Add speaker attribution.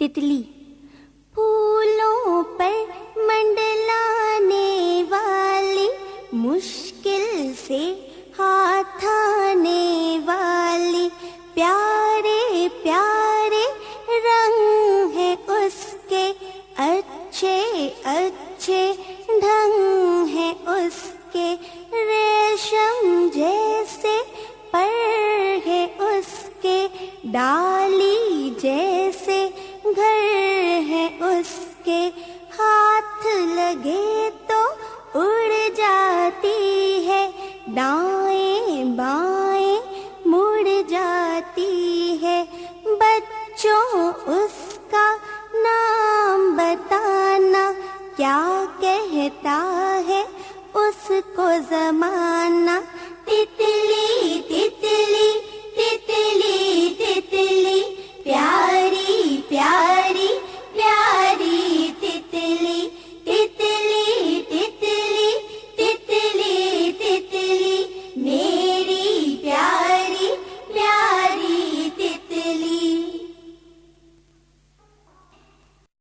Speaker 1: तितली। फूलों पर मंडलाने वाली, मुश्किल से हाथ आने वाली, प्यारे प्यारे रंग है उसके, अच्छे अच्छे ढंग है उसके, रेशम जैसे पर है उसके, डाली लगे तो उड़ जाती है। दाएँ बाएँ मुड़ जाती है। बच्चों, उसका नाम बताना क्या कहता है, उसको जमा